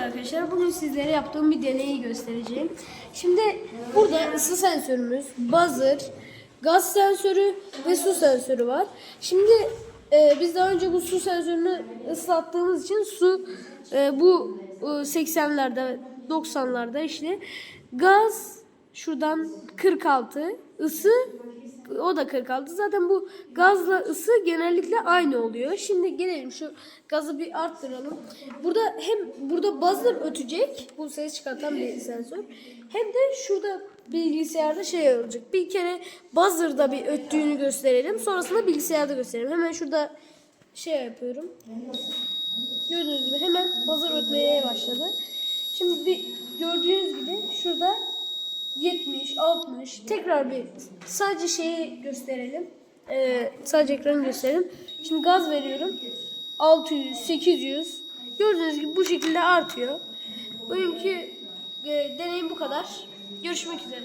arkadaşlar. Bugün sizlere yaptığım bir deneyi göstereceğim. Şimdi burada ısı sensörümüz, buzzer, gaz sensörü ve su sensörü var. Şimdi e, biz daha önce bu su sensörünü ıslattığımız için su e, bu e, 80'lerde 90'larda işte gaz şuradan 46 ısı o da 46. Zaten bu gazla ısı genellikle aynı oluyor. Şimdi gelelim şu gazı bir arttıralım. Burada hem burada buzzer ötecek. Bu ses çıkartan bir sensör. Hem de şurada bilgisayarda şey olacak. Bir kere buzzer'da bir öttüğünü gösterelim. Sonrasında bilgisayarda gösterelim. Hemen şurada şey yapıyorum. Gördüğünüz gibi hemen buzzer ötmeye başladı. Şimdi bir gördüğünüz gibi şurada 70, 60 tekrar bir sadece şeyi gösterelim. Ee, sadece ekranı gösterelim. Şimdi gaz veriyorum. 600, 800 gördüğünüz gibi bu şekilde artıyor. Bugünkü e, deneyim bu kadar. Görüşmek üzere.